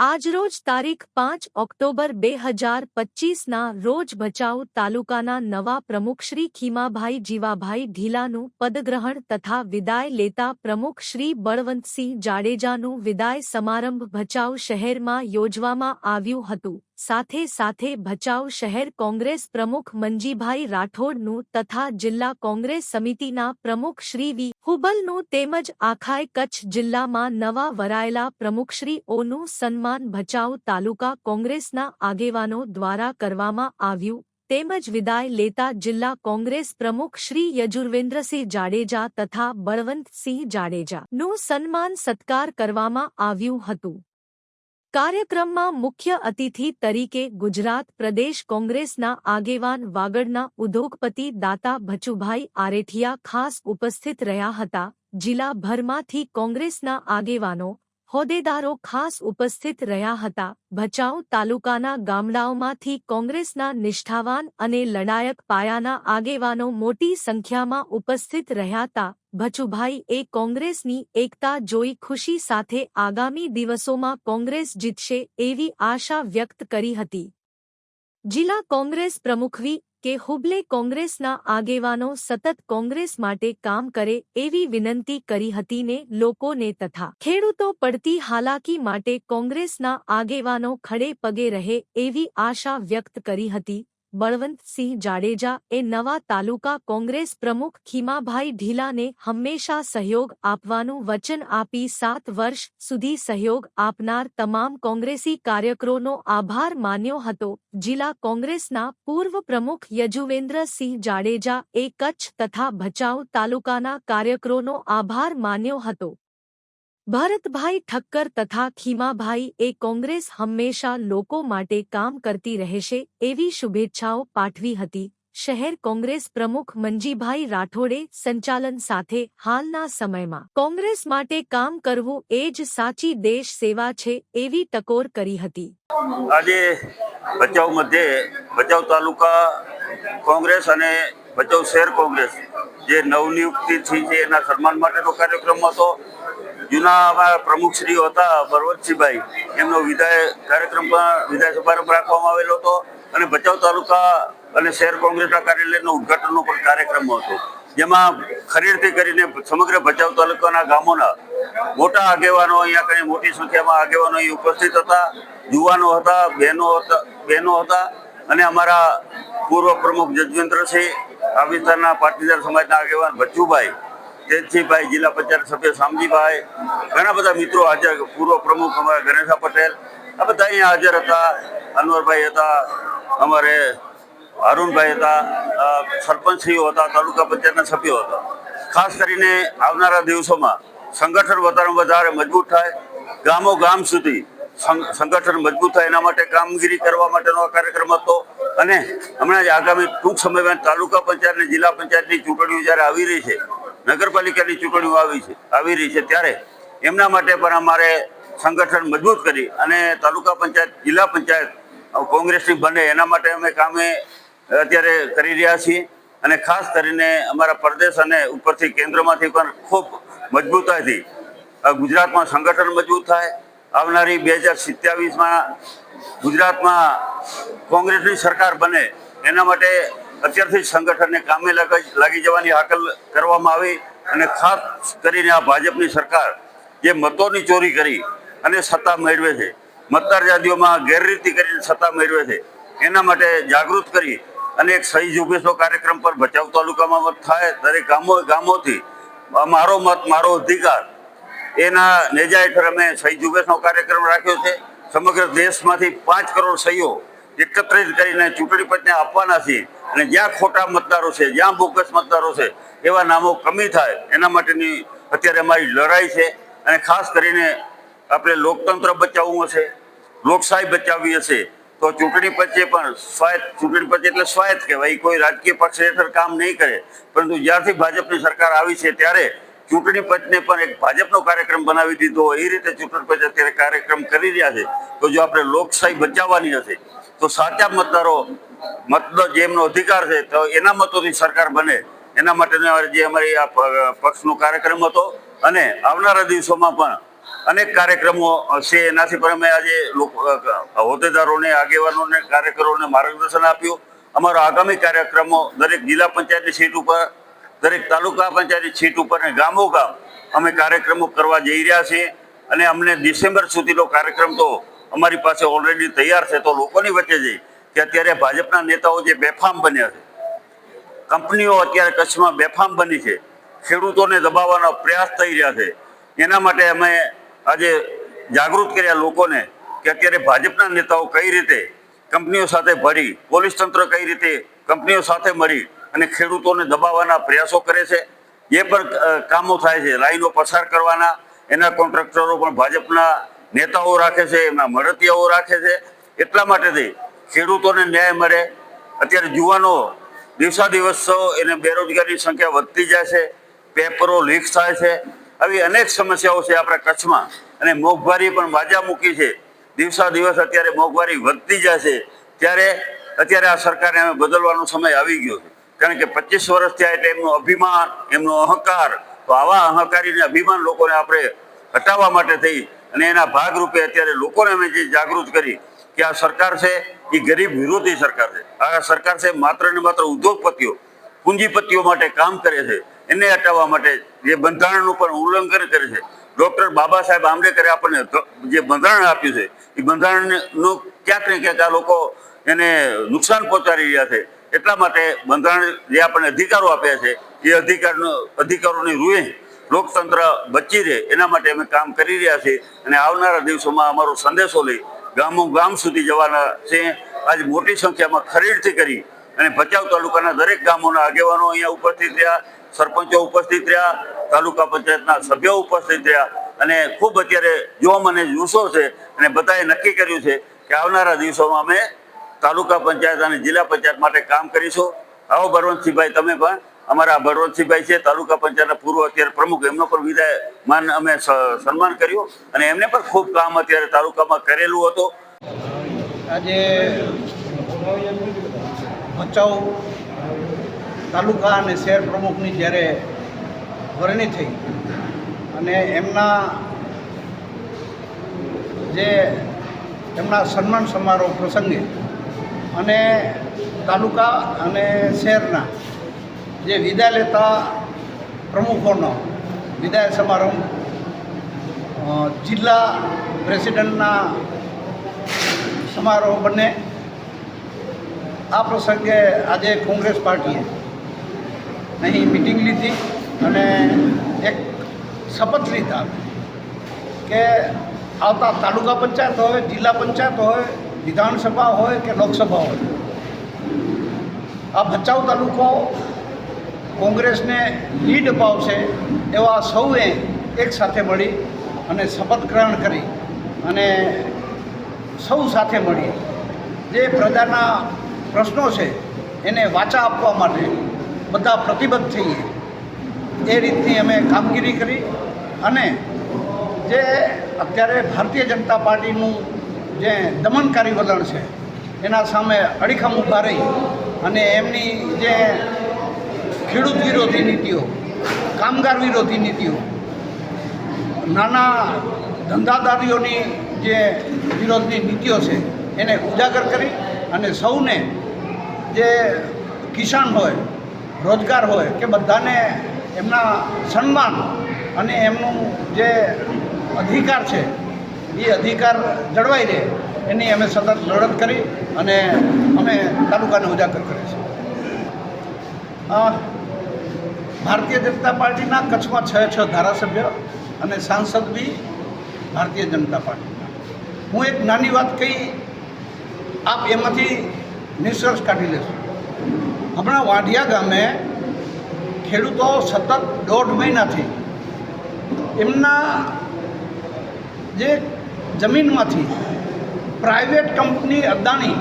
આજરોજ તારીખ પાંચ ઓક્ટોબર બે હજાર પચીસના રોજ ભચાઉ તાલુકાના નવા પ્રમુખ શ્રી ખીમાભાઈ જીવાભાઈ ઢીલાનું પદગ્રહણ તથા વિદાય લેતા પ્રમુખ શ્રી બળવંતસિંહ જાડેજાનું વિદાય સમારંભ ભચાઉ શહેરમાં યોજવામાં આવ્યું હતું. સાથે સાથે ભચાઉ શહેર કોંગ્રેસ પ્રમુખ મંજીભાઈ રાઠોડનું તથા જિલ્લા કોંગ્રેસ સમિતિના પ્રમુખ શ્રી વી. હુબલનું તેમજ આખાય કચ્છ જિલ્લામાં નવા વરાયેલા પ્રમુખશ્રીઓનું સન્માન ભચાઉ તાલુકા કોંગ્રેસના આગેવાનો દ્વારા કરવામાં આવ્યું. તેમજ વિદાય લેતા જિલ્લા કોંગ્રેસ પ્રમુખ શ્રી યજુર્વેન્દ્રસિંહ જાડેજા તથા બળવંતસિંહ જાડેજાનું સન્માન સત્કાર કરવામાં આવ્યું હતું. કાર્યક્રમમાં મુખ્ય અતિથિ તરીકે ગુજરાત પ્રદેશ કોંગ્રેસના આગેવાન વાગડના ઉદ્યોગપતિ દાતા ભચુભાઈ આરેઠિયા ખાસ ઉપસ્થિત રહ્યા હતા. જિલ્લાભરમાંથી કોંગ્રેસના આગેવાનો હોદ્દેદારો ખાસ ઉપસ્થિત રહ્યા હતા. ભચાઉ તાલુકાના ગામડાઓમાંથી કોંગ્રેસના નિષ્ઠાવાન અને લડાયક પાયાના આગેવાનો મોટી સંખ્યામાં ઉપસ્થિત રહ્યા હતા. ભચુભાઈ એ કોંગ્રેસની એકતા જોઈ ખુશી સાથે આગામી દિવસોમાં કોંગ્રેસ જીતશે એવી આશા વ્યક્ત કરી હતી. જિલ્લા કોંગ્રેસ પ્રમુખવી કે હુબલે કોંગ્રેસના આગેવાનો સતત કોંગ્રેસ માટે કામ કરે એવી વિનંતી કરી હતી ને લોકોને તથા ખેડૂતો પડતી હાલાકી માટે કોંગ્રેસના આગેવાનો ખડે પગે રહે એવી આશા વ્યક્ત કરી હતી. બળવંતસિંહ જાડેજા એ નવા તાલુકા કોંગ્રેસ પ્રમુખ ખીમાભાઈ ઢીલાને હંમેશા સહયોગ આપવાનું વચન આપી સાત વર્ષ સુધી સહયોગ આપનાર તમામ કોંગ્રેસી કાર્યકરોનો આભાર માન્યો હતો. જિલ્લા કોંગ્રેસના પૂર્વ પ્રમુખ યજુવેન્દ્રસિંહ જાડેજા એ કચ્છ તથા ભચાઉ તાલુકાના કાર્યકરોનો આભાર માન્યો હતો. ભરતભાઈ ઠક્કર તથા ખીમાભાઈ એ કોંગ્રેસ હંમેશા લોકો માટે કામ કરતી રહેશે એવી શુભેચ્છાઓ પાઠવી હતી. શહેર કોંગ્રેસ પ્રમુખ મંજીભાઈ રાઠોડે સંચાલન સાથે હાલના સમયમાં કોંગ્રેસ માટે કામ કરવું એ જ સાચી દેશ સેવા છે એવી ટકોર કરી હતી. આજે ભચાઉ મધ્યે ભચાઉ તાલુકા કોંગ્રેસ અને ભચાઉ શહેર કોંગ્રેસ જે નવનિયુક્તિ થઈ છે એના સન્માન માટેનો કાર્યક્રમ હતો જૂના અમારા પ્રમુખશ્રીઓ હતા, ભરવતસિંહભાઈ. એમનો વિધાય કાર્યક્રમ પણ સમારંભ રાખવામાં આવેલો હતો અને ભચાઉ તાલુકા અને શહેર કોંગ્રેસના કાર્યાલયનો ઉદઘાટનનો પણ કાર્યક્રમ હતો. જેમાં ખરીદથી કરીને સમગ્ર ભચાઉ તાલુકાના ગામોના મોટા આગેવાનો, અહીંયા કઈ મોટી સંખ્યામાં આગેવાનો અહીં ઉપસ્થિત હતા યુવાનો હતા, બહેનો હતા બહેનો હતા અને અમારા પૂર્વ પ્રમુખ જજવેન્દ્રસિંહ, આ વિસ્તારના પાટીદાર સમાજના આગેવાન બચ્ચુભાઈ તેજસિંહભાઈ જિલ્લા પંચાયત સભ્ય શામજીભાઈ, ઘણા બધા મિત્રો હાજર, પૂર્વ પ્રમુખ અમારા ગણેશા પટેલ, આ બધા અહીંયા હાજર હતા. અનવરભાઈ હતા, અમારે અરુણભાઈ હતા સરપંચશ્રીઓ હતા, તાલુકા પંચાયતના સભ્યો હતા. ખાસ કરીને આવનારા દિવસોમાં સંગઠન વધારે વધારે મજબૂત થાય, ગામો ગામ સુધી સંગઠન મજબૂત થાય, એના માટે કામગીરી કરવા માટેનો આ કાર્યક્રમ હતો. અને હમણાં જ આગામી ટૂંક સમયમાં તાલુકા પંચાયત અને જિલ્લા પંચાયતની ચૂંટણીઓ જ્યારે આવી રહી છે નગરપાલિકાની ચૂંટણીઓ આવી છે, આવી રહી છે ત્યારે એમના માટે પણ અમારે સંગઠન મજબૂત કરી અને તાલુકા પંચાયત, જિલ્લા પંચાયત કોંગ્રેસની બને એના માટે અમે કામે અત્યારે કરી રહ્યા છીએ અને ખાસ કરીને અમારા પ્રદેશ અને ઉપરથી કેન્દ્રમાંથી પણ ખૂબ મજબૂતાઈથી ગુજરાતમાં સંગઠન મજબૂત થાય. આવનારી બે હજાર સિત્યાવીસમાં ગુજરાતમાં કોંગ્રેસની સરકાર બને એના માટે અત્યારથી સંગઠનને કામે લાગી જવાની હાકલ કરવામાં આવી અને ખાસ કરીને આ ભાજપની સરકાર જે મતોની ચોરી કરી અને સત્તા મેળવે છે, મતદાર યાદીઓમાં ગેરરીતિ કરીને સત્તા મેળવે છે, એના માટે જાગૃત કરી અને એક સહી ઝુંબેશનો કાર્યક્રમ પર ભચાઉ તાલુકામાં થાય, દરેક ગામો ગામોથી મારો મત, મારો અધિકાર, એના નેજા હેઠળ અમે સહી ઝુંબેશનો કાર્યક્રમ રાખ્યો છે. સમગ્ર દેશમાંથી પાંચ કરોડ સહીઓ એકત્રિત કરીને ચૂંટણી પંચને આપવાના છીએ. અને જ્યાં ખોટા મતદારો છે, જ્યાં બોગસ મતદારો છે, એવા નામો કમી થાય, એના માટેની અત્યારે અમારી લડાઈ છે. અને ખાસ કરીને આપણે લોકતંત્ર બચાવવું હશે, લોકશાહી બચાવવી હશે, તો ચૂંટણી પંચે પણ સ્વાયત્ત, ચૂંટણી પંચ એટલે સ્વાયત્ત કહેવાય. કોઈ રાજકીય પક્ષ હેઠળ કામ નહીં કરે. પરંતુ જ્યારથી ભાજપની સરકાર આવી છે, ત્યારે ચૂંટણી પંચને પણ એક ભાજપનો કાર્યક્રમ બનાવી દીધો. એ રીતે ચૂંટણી પંચ અત્યારે કાર્યક્રમ કરી રહ્યા છે. તો જો આપણે લોકશાહી બચાવવાની હશે, તો સાચા મતદારો મતનો જેમનો અધિકાર છે, તો એના મતોથી સરકાર બને. એના માટેનો જે અમારી આ પક્ષનો કાર્યક્રમ હતો અને આવનારા દિવસોમાં પણ અનેક કાર્યક્રમો છે. એનાથી પણ અમે આજે હોદ્દેદારોને, આગેવાનોને, કાર્યકરોને માર્ગદર્શન આપ્યું. અમારો આગામી કાર્યક્રમો દરેક જિલ્લા પંચાયતની સીટ ઉપર દરેક તાલુકા પંચાયતની સીટ ઉપર અને ગામો ગામ અમે કાર્યક્રમો કરવા જઈ રહ્યા છીએ અને અમને ડિસેમ્બર સુધીનો કાર્યક્રમ તો અમારી પાસે ઓલરેડી તૈયાર છે તો લોકોની વચ્ચે જઈ કે અત્યારે ભાજપના નેતાઓ જે બેફામ બન્યા છે, કંપનીઓ અત્યારે કચ્છમાં બેફામ બની છે, ખેડૂતોને દબાવવાનો પ્રયાસ થઈ રહ્યા છે. એના માટે અમે આજે જાગૃત કર્યા લોકોને કે અત્યારે ભાજપના નેતાઓ કઈ રીતે કંપનીઓ સાથે ભરી, પોલીસ તંત્ર કઈ રીતે કંપનીઓ સાથે મળી અને ખેડૂતોને દબાવવાના પ્રયાસો કરે છે. એ પણ કામો થાય છે. લાઈનો પસાર કરવાના, એના કોન્ટ્રાક્ટરો પણ ભાજપના નેતાઓ રાખે છે, એમના મળતિયાઓ રાખે છે. એટલા માટેથી ખેડૂતોને ન્યાય મળે. અત્યારે યુવાનો દિવસા દિવસ એને બેરોજગારીની સંખ્યા વધતી જાય છે. પેપરો લીક થાય છે. આવી અનેક સમસ્યાઓ છે આપણા કચ્છમાં. અને મોંઘવારી પણ વાજા મૂકી છે. દિવસા દિવસ અત્યારે મોંઘવારી વધતી જાય છે. ત્યારે અત્યારે આ સરકારને અમે બદલવાનો સમય આવી ગયો છે. કારણ કે પચીસ વર્ષ થયા એટલે એમનું અભિમાન, એમનો અહંકાર. તો આવા અહંકારીને અભિમાન લોકોને આપણે હટાવવા માટે થઈ અને એના ભાગરૂપે અત્યારે લોકોને અમે જે જાગૃત કરી કે આ સરકાર છે, એ ગરીબ વિરોધી સરકાર છે. આ સરકાર છે માત્ર ને માત્ર ઉદ્યોગપતિઓ, પૂંજીપતિઓ માટે કામ કરે છે. એને હટાવવા માટે જે બંધારણનું પણ ઉલ્લંઘન કરે છે. ડૉક્ટર બાબા સાહેબ આંબેડકરે આપણને જે બંધારણ આપ્યું છે, એ બંધારણનું ક્યાંક ને ક્યાંક આ લોકો એને નુકસાન પહોંચાડી રહ્યા છે. એટલા માટે બંધારણ જે આપણને અધિકારો આપ્યા છે, એ અધિકારનો, અધિકારોની રૂએ લોકતંત્ર બચી રહે, એના માટે અમે કામ કરી રહ્યા છીએ. અને આવનારા દિવસોમાં અમારો સંદેશો લઈ ગામો ગામ સુધી જવાના છે. આજ મોટી સંખ્યામાં ખરીદથી કરી અને ભચાઉ તાલુકાના દરેક ગામોના આગેવાનો અહીંયા ઉપસ્થિત રહ્યા, સરપંચો ઉપસ્થિત રહ્યા, તાલુકા પંચાયતના સભ્યો ઉપસ્થિત રહ્યા. અને ખૂબ અત્યારે જોમ અને જુસ્સો છે અને બધાએ નક્કી કર્યું છે કે આવનારા દિવસોમાં અમે તાલુકા પંચાયત અને જિલ્લા પંચાયત માટે કામ કરીશું. આવો ભરવંતસિંહભાઈ, તમે પણ. અમારા ભરવંતસિંહભાઈ છે, તાલુકા પંચાયતના પૂર્વ અત્યારે પ્રમુખ. એમનો પણ વિદાય માન અમે સન્માન કર્યું. અને એમને પણ ખૂબ કામ અત્યારે તાલુકામાં કરેલું હતું. આજે ભચાઉ તાલુકા અને શહેર પ્રમુખની જ્યારે વરણી થઈ અને એમના જે એમના સન્માન સમારોહ પ્રસંગે અને તાલુકા અને શહેરના જે વિદાય લેતા પ્રમુખોનો વિદાય સમારંભ જિલ્લા પ્રેસિડેન્ટના સમારોહ બને આ પ્રસંગે આજે કોંગ્રેસ પાર્ટીએ અહીં મિટિંગ લીધી અને એક શપથ લીધા કે આવતા તાલુકા પંચાયત હોય, જિલ્લા પંચાયત હોય વિધાનસભા હોય કે લોકસભા હોય. આ ભચાઉ તાલુકો કોંગ્રેસને લીડ અપાવશે એવા સૌએ એક સાથે મળી અને શપથ ગ્રહણ કરી અને સૌ સાથે મળી. જે પ્રજાના પ્રશ્નો છે એને વાચા આપવા માટે બધા પ્રતિબદ્ધ થઈએ. એ રીતની અમે કામગીરી કરી અને જે અત્યારે ભારતીય જનતા પાર્ટીનું જે દમનકારી વલણ છે, એના સામે અડીખમ ઊભા રહી અને એમની જે ખેડૂત વિરોધી નીતિઓ, કામગાર વિરોધી નીતિઓ, નાના ધંધાદારીઓની જે વિરોધની નીતિઓ છે, એને ઉજાગર કરી અને સૌને જે કિસાન હોય, રોજગાર હોય, કે બધાને એમના સન્માન અને એમનું જે અધિકાર છે એ અધિકાર જળવાઈ રહે, એની અમે સતત લડત કરી અને અમે તાલુકાને ઉજાગર કરીએ છીએ. ભારતીય જનતા પાર્ટીના કચ્છમાં છ છ ધારાસભ્ય અને સાંસદ બી ભારતીય જનતા પાર્ટીના હું એક નાની વાત કહી, આપ એમાંથી નિષ્કર્ષ કાઢી લેશો. હમણાં વાઢિયા ગામે ખેડૂતો સતત દોઢ મહિનાથી એમના જે જમીનમાંથી પ્રાઇવેટ કંપની અદાણી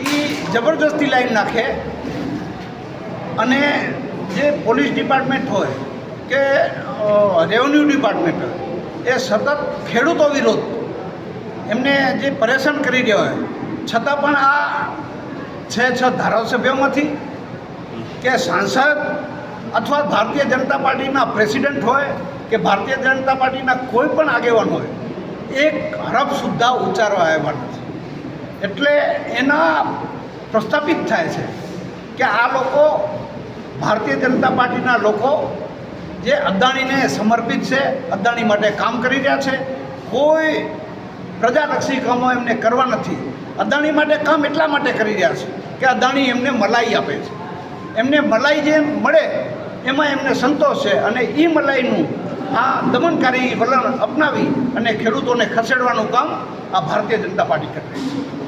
એ જબરજસ્તી લાઈન નાખે અને જે પોલીસ ડિપાર્ટમેન્ટ હોય કે રેવન્યુ ડિપાર્ટમેન્ટ હોય, એ સતત ખેડૂતો વિરોધ એમને જે પરેશાન કરી રહ્યા હોય, છતાં પણ આ છે છ ધારાસભ્યોમાંથી કે સાંસદ અથવા ભારતીય જનતા પાર્ટીના પ્રેસિડેન્ટ હોય કે ભારતીય જનતા પાર્ટીના કોઈ પણ આગેવાનોએ એક હરફ સુદ્ધા ઉચ્ચારવા આવ્યા નથી. એટલે એના પ્રસ્થાપિત થાય છે કે આ લોકો ભારતીય જનતા પાર્ટીના લોકો જે અદાણીને સમર્પિત છે, અદાણી માટે કામ કરી રહ્યા છે, કોઈ પ્રજાલક્ષી કામો એમને કરવા નથી. અદાણી માટે કામ એટલા માટે કરી રહ્યા છે કે અદાણી એમને મલાઈ આપે છે. એમને મલાઈ જે મળે, એમાં એમને સંતોષ છે અને એ મલાઈનું આ દમનકારી વલણ અપનાવી અને ખેડૂતોને ખસેડવાનું કામ આ ભારતીય જનતા પાર્ટી કરી છે.